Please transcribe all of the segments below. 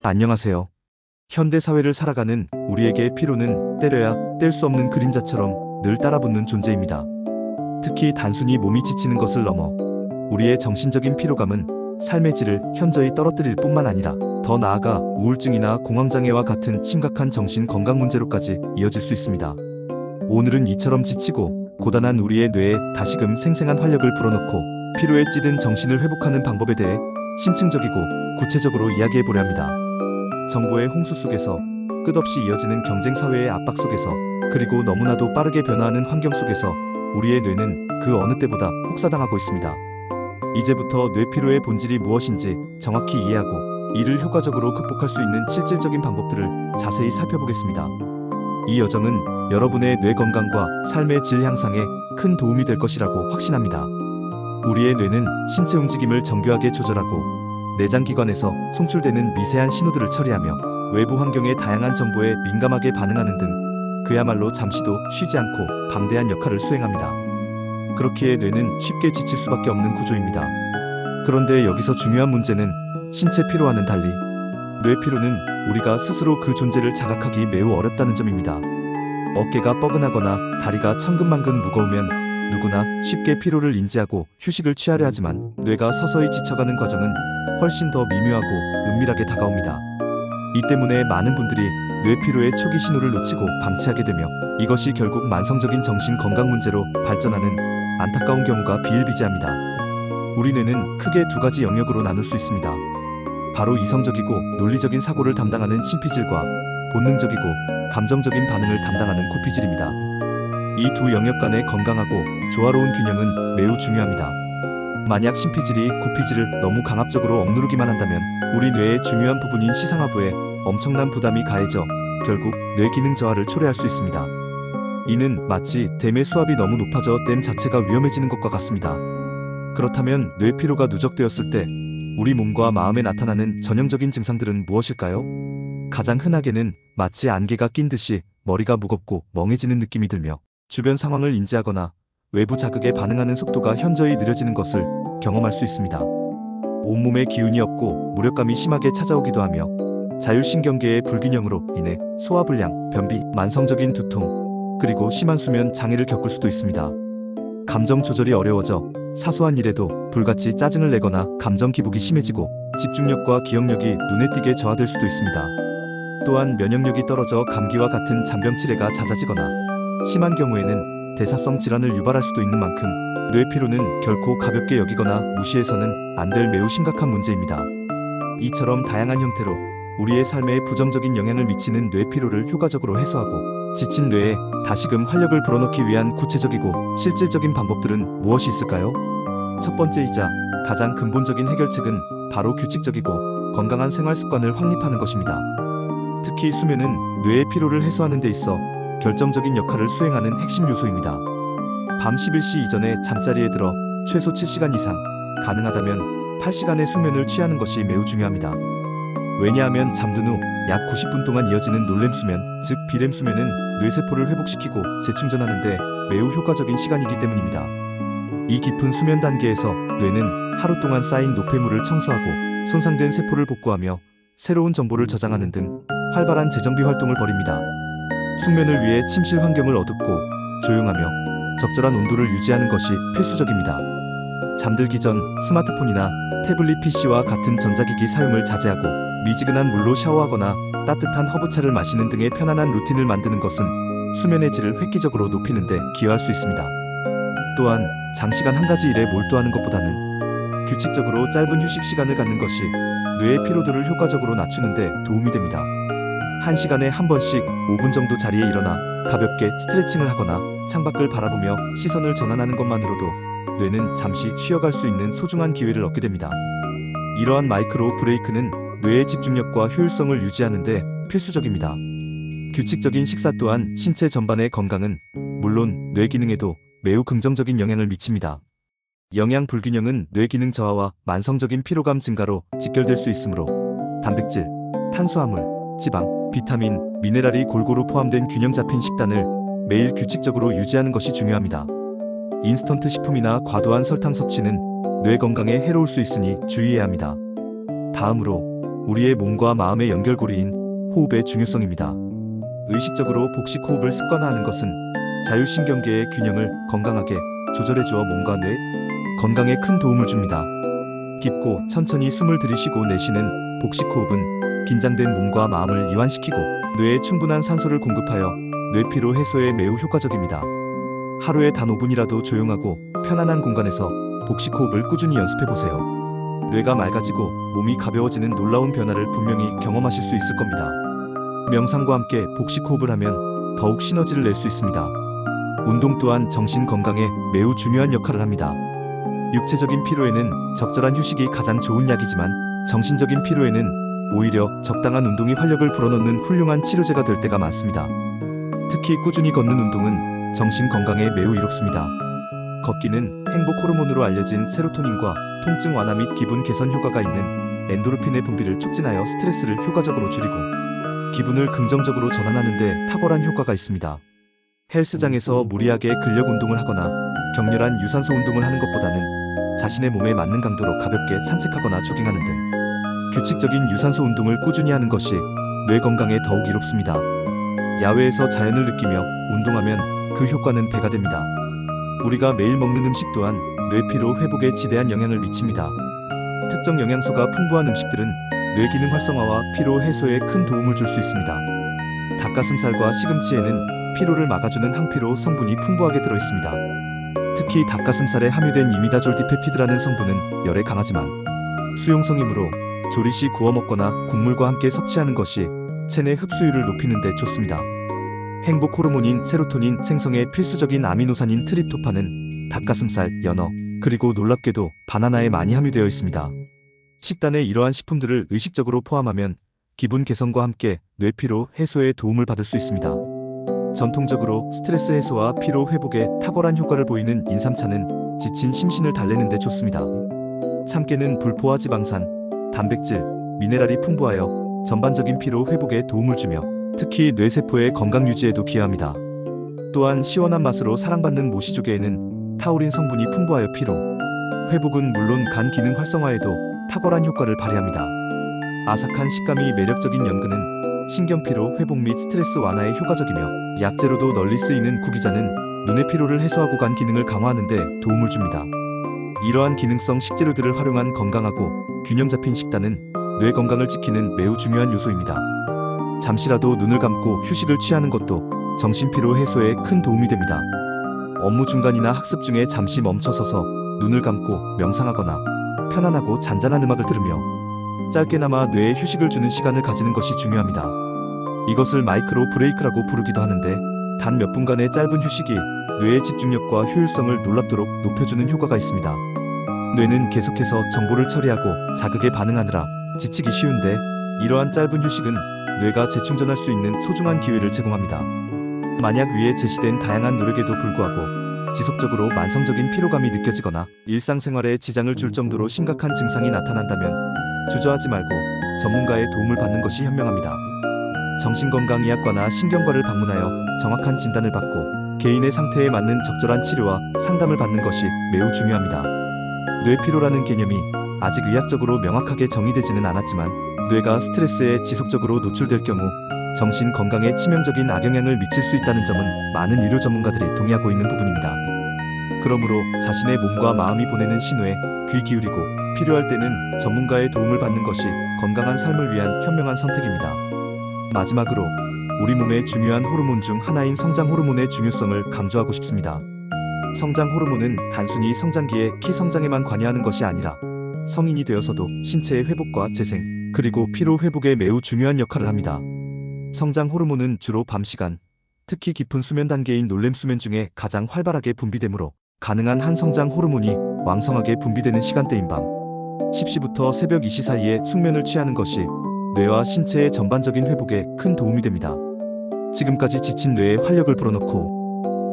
안녕하세요. 현대 사회를 살아가는 우리에게 피로는 때려야 뗄 수 없는 그림자처럼 늘 따라붙는 존재입니다. 특히 단순히 몸이 지치는 것을 넘어 우리의 정신적인 피로감은 삶의 질을 현저히 떨어뜨릴 뿐만 아니라 더 나아가 우울증이나 공황장애와 같은 심각한 정신 건강 문제로까지 이어질 수 있습니다. 오늘은 이처럼 지치고 고단한 우리의 뇌에 다시금 생생한 활력을 불어넣고 피로에 찌든 정신을 회복하는 방법에 대해 심층적이고 구체적으로 이야기해 보려 합니다. 정보의 홍수 속에서 끝없이 이어지는 경쟁 사회의 압박 속에서 그리고 너무나도 빠르게 변화하는 환경 속에서 우리의 뇌는 그 어느 때보다 혹사당하고 있습니다. 이제부터 뇌피로의 본질이 무엇인지 정확히 이해하고 이를 효과적으로 극복할 수 있는 실질적인 방법들을 자세히 살펴보겠습니다. 이 여정은 여러분의 뇌 건강과 삶의 질 향상에 큰 도움이 될 것이라고 확신합니다. 우리의 뇌는 신체 움직임을 정교하게 조절하고 내장 기관에서 송출되는 미세한 신호들을 처리하며 외부 환경의 다양한 정보에 민감하게 반응하는 등 그야말로 잠시도 쉬지 않고 방대한 역할을 수행합니다. 그렇기에 뇌는 쉽게 지칠 수밖에 없는 구조입니다. 그런데 여기서 중요한 문제는 신체 피로와는 달리 뇌 피로는 우리가 스스로 그 존재를 자각하기 매우 어렵다는 점입니다. 어깨가 뻐근하거나 다리가 천근만근 무거우면 누구나 쉽게 피로를 인지하고 휴식을 취하려 하지만 뇌가 서서히 지쳐가는 과정은 훨씬 더 미묘하고 은밀하게 다가옵니다. 이 때문에 많은 분들이 뇌 피로의 초기 신호를 놓치고 방치하게 되며 이것이 결국 만성적인 정신 건강 문제로 발전하는 안타까운 경우가 비일비재합니다. 우리 뇌는 크게 두 가지 영역으로 나눌 수 있습니다. 바로 이성적이고 논리적인 사고를 담당하는 심피질과 본능적이고 감정적인 반응을 담당하는 구피질입니다. 이 두 영역 간의 건강하고 조화로운 균형은 매우 중요합니다. 만약 심피질이 구피질을 너무 강압적으로 억누르기만 한다면 우리 뇌의 중요한 부분인 시상하부에 엄청난 부담이 가해져 결국 뇌 기능 저하를 초래할 수 있습니다. 이는 마치 댐의 수압이 너무 높아져 댐 자체가 위험해지는 것과 같습니다. 그렇다면 뇌 피로가 누적되었을 때 우리 몸과 마음에 나타나는 전형적인 증상들은 무엇일까요? 가장 흔하게는 마치 안개가 낀 듯이 머리가 무겁고 멍해지는 느낌이 들며 주변 상황을 인지하거나 외부 자극에 반응하는 속도가 현저히 느려지는 것을 경험할 수 있습니다. 온몸에 기운이 없고 무력감이 심하게 찾아오기도 하며 자율신경계의 불균형으로 인해 소화불량, 변비, 만성적인 두통, 그리고 심한 수면 장애를 겪을 수도 있습니다. 감정 조절이 어려워져 사소한 일에도 불같이 짜증을 내거나 감정 기복이 심해지고 집중력과 기억력이 눈에 띄게 저하될 수도 있습니다. 또한 면역력이 떨어져 감기와 같은 잔병 치레가 잦아지거나 심한 경우에는 대사성 질환을 유발할 수도 있는 만큼 뇌 피로는 결코 가볍게 여기거나 무시해서는 안 될 매우 심각한 문제입니다. 이처럼 다양한 형태로 우리의 삶에 부정적인 영향을 미치는 뇌 피로를 효과적으로 해소하고 지친 뇌에 다시금 활력을 불어넣기 위한 구체적이고 실질적인 방법들은 무엇이 있을까요? 첫 번째이자 가장 근본적인 해결책은 바로 규칙적이고 건강한 생활 습관을 확립하는 것입니다. 특히 수면은 뇌의 피로를 해소하는 데 있어 결정적인 역할을 수행하는 핵심 요소입니다. 밤 11시 이전에 잠자리에 들어 최소 7시간 이상, 가능하다면 8시간의 수면을 취하는 것이 매우 중요합니다. 왜냐하면 잠든 후 약 90분 동안 이어지는 놀렘 수면, 즉 비렘 수면은 뇌세포를 회복시키고 재충전하는 데 매우 효과적인 시간이기 때문입니다. 이 깊은 수면 단계에서 뇌는 하루 동안 쌓인 노폐물을 청소하고 손상된 세포를 복구하며 새로운 정보를 저장하는 등 활발한 재정비 활동을 벌입니다. 숙면을 위해 침실 환경을 어둡고 조용하며 적절한 온도를 유지하는 것이 필수적입니다. 잠들기 전 스마트폰이나 태블릿 PC와 같은 전자기기 사용을 자제하고 미지근한 물로 샤워하거나 따뜻한 허브차를 마시는 등의 편안한 루틴을 만드는 것은 수면의 질을 획기적으로 높이는 데 기여할 수 있습니다. 또한 장시간 한 가지 일에 몰두하는 것보다는 규칙적으로 짧은 휴식 시간을 갖는 것이 뇌의 피로도를 효과적으로 낮추는 데 도움이 됩니다. 한 시간에 한 번씩 5분 정도 자리에 일어나 가볍게 스트레칭을 하거나 창밖을 바라보며 시선을 전환하는 것만으로도 뇌는 잠시 쉬어갈 수 있는 소중한 기회를 얻게 됩니다. 이러한 마이크로 브레이크는 뇌의 집중력과 효율성을 유지하는 데 필수적입니다. 규칙적인 식사 또한 신체 전반의 건강은 물론 뇌 기능에도 매우 긍정적인 영향을 미칩니다. 영양 불균형은 뇌 기능 저하와 만성적인 피로감 증가로 직결될 수 있으므로 단백질, 탄수화물, 지방, 비타민, 미네랄이 골고루 포함된 균형 잡힌 식단을 매일 규칙적으로 유지하는 것이 중요합니다. 인스턴트 식품이나 과도한 설탕 섭취는 뇌 건강에 해로울 수 있으니 주의해야 합니다. 다음으로 우리의 몸과 마음의 연결고리인 호흡의 중요성입니다. 의식적으로 복식 호흡을 습관화하는 것은 자율신경계의 균형을 건강하게 조절해 주어 몸과 뇌 건강에 큰 도움을 줍니다. 깊고 천천히 숨을 들이쉬고 내쉬는 복식 호흡은 긴장된 몸과 마음을 이완시키고 뇌에 충분한 산소를 공급하여 뇌피로 해소에 매우 효과적입니다. 하루에 단 5분이라도 조용하고 편안한 공간에서 복식 호흡을 꾸준히 연습해 보세요. 뇌가 맑아지고 몸이 가벼워지는 놀라운 변화를 분명히 경험하실 수 있을 겁니다. 명상과 함께 복식 호흡을 하면 더욱 시너지를 낼 수 있습니다. 운동 또한 정신 건강에 매우 중요한 역할을 합니다. 육체적인 피로에는 적절한 휴식이 가장 좋은 약이지만 정신적인 피로에는 오히려 적당한 운동이 활력을 불어넣는 훌륭한 치료제가 될 때가 많습니다. 특히 꾸준히 걷는 운동은 정신 건강에 매우 이롭습니다. 걷기는 행복 호르몬으로 알려진 세로토닌과 통증 완화 및 기분 개선 효과가 있는 엔도르핀의 분비를 촉진하여 스트레스를 효과적으로 줄이고 기분을 긍정적으로 전환하는 데 탁월한 효과가 있습니다. 헬스장에서 무리하게 근력 운동을 하거나 격렬한 유산소 운동을 하는 것보다는 자신의 몸에 맞는 강도로 가볍게 산책하거나 조깅하는 등 규칙적인 유산소 운동을 꾸준히 하는 것이 뇌 건강에 더욱 이롭습니다. 야외에서 자연을 느끼며 운동하면 그 효과는 배가 됩니다. 우리가 매일 먹는 음식 또한 뇌 피로 회복에 지대한 영향을 미칩니다. 특정 영양소가 풍부한 음식들은 뇌 기능 활성화와 피로 해소에 큰 도움을 줄 수 있습니다. 닭가슴살과 시금치에는 피로를 막아주는 항피로 성분이 풍부하게 들어 있습니다. 특히 닭가슴살에 함유된 이미다졸 디페피드라는 성분은 열에 강하지만 수용성이므로 조리 시 구워 먹거나 국물과 함께 섭취하는 것이 체내 흡수율을 높이는 데 좋습니다. 행복 호르몬인 세로토닌 생성에 필수적인 아미노산인 트립토판은 닭가슴살, 연어, 그리고 놀랍게도 바나나에 많이 함유되어 있습니다. 식단에 이러한 식품들을 의식적으로 포함하면 기분 개선과 함께 뇌피로 해소에 도움을 받을 수 있습니다. 전통적으로 스트레스 해소와 피로 회복에 탁월한 효과를 보이는 인삼차는 지친 심신을 달래는 데 좋습니다. 참깨는 불포화 지방산, 단백질, 미네랄이 풍부하여 전반적인 피로 회복에 도움을 주며 특히 뇌세포의 건강 유지에도 기여합니다. 또한 시원한 맛으로 사랑받는 모시조개에는 타우린 성분이 풍부하여 피로 회복은 물론 간 기능 활성화에도 탁월한 효과를 발휘합니다. 아삭한 식감이 매력적인 연근은 신경피로 회복 및 스트레스 완화에 효과적이며 약재로도 널리 쓰이는 구기자는 눈의 피로를 해소하고 간 기능을 강화하는 데 도움을 줍니다. 이러한 기능성 식재료들을 활용한 건강하고 균형 잡힌 식단은 뇌 건강을 지키는 매우 중요한 요소입니다. 잠시라도 눈을 감고 휴식을 취하는 것도 정신 피로 해소에 큰 도움이 됩니다. 업무 중간이나 학습 중에 잠시 멈춰서서 눈을 감고 명상하거나 편안하고 잔잔한 음악을 들으며 짧게나마 뇌에 휴식을 주는 시간을 가지는 것이 중요합니다. 이것을 마이크로 브레이크라고 부르기도 하는데 단 몇 분간의 짧은 휴식이 뇌의 집중력과 효율성을 놀랍도록 높여주는 효과가 있습니다. 뇌는 계속해서 정보를 처리하고 자극에 반응하느라 지치기 쉬운데 이러한 짧은 휴식은 뇌가 재충전할 수 있는 소중한 기회를 제공합니다. 만약 위에 제시된 다양한 노력에도 불구하고 지속적으로 만성적인 피로감이 느껴지거나 일상생활에 지장을 줄 정도로 심각한 증상이 나타난다면 주저하지 말고 전문가의 도움을 받는 것이 현명합니다. 정신건강의학과나 신경과를 방문하여 정확한 진단을 받고 개인의 상태에 맞는 적절한 치료와 상담을 받는 것이 매우 중요합니다. 뇌피로라는 개념이 아직 의학적으로 명확하게 정의되지는 않았지만 뇌가 스트레스에 지속적으로 노출될 경우 정신 건강에 치명적인 악영향을 미칠 수 있다는 점은 많은 의료 전문가들이 동의하고 있는 부분입니다. 그러므로 자신의 몸과 마음이 보내는 신호에 귀 기울이고 필요할 때는 전문가의 도움을 받는 것이 건강한 삶을 위한 현명한 선택입니다. 마지막으로 우리 몸의 중요한 호르몬 중 하나인 성장 호르몬의 중요성을 강조하고 싶습니다. 성장 호르몬은 단순히 성장기의 키 성장에만 관여하는 것이 아니라 성인이 되어서도 신체의 회복과 재생, 그리고 피로 회복에 매우 중요한 역할을 합니다. 성장 호르몬은 주로 밤 시간, 특히 깊은 수면 단계인 놀렘 수면 중에 가장 활발하게 분비되므로 가능한 한 성장 호르몬이 왕성하게 분비되는 시간대인 밤 10시부터 새벽 2시 사이에 숙면을 취하는 것이 뇌와 신체의 전반적인 회복에 큰 도움이 됩니다. 지금까지 지친 뇌에 활력을 불어넣고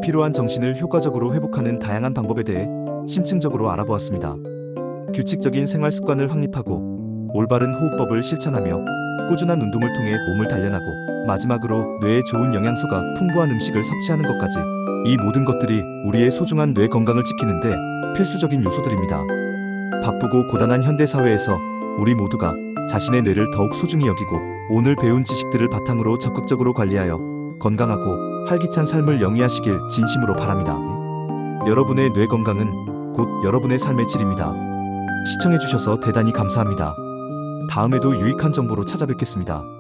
필요한 정신을 효과적으로 회복하는 다양한 방법에 대해 심층적으로 알아보았습니다. 규칙적인 생활 습관을 확립하고 올바른 호흡법을 실천하며 꾸준한 운동을 통해 몸을 단련하고 마지막으로 뇌에 좋은 영양소가 풍부한 음식을 섭취하는 것까지 이 모든 것들이 우리의 소중한 뇌 건강을 지키는데 필수적인 요소들입니다. 바쁘고 고단한 현대 사회에서 우리 모두가 자신의 뇌를 더욱 소중히 여기고 오늘 배운 지식들을 바탕으로 적극적으로 관리하여 건강하고 활기찬 삶을 영위하시길 진심으로 바랍니다. 여러분의 뇌 건강은 곧 여러분의 삶의 질입니다. 시청해주셔서 대단히 감사합니다. 다음에도 유익한 정보로 찾아뵙겠습니다.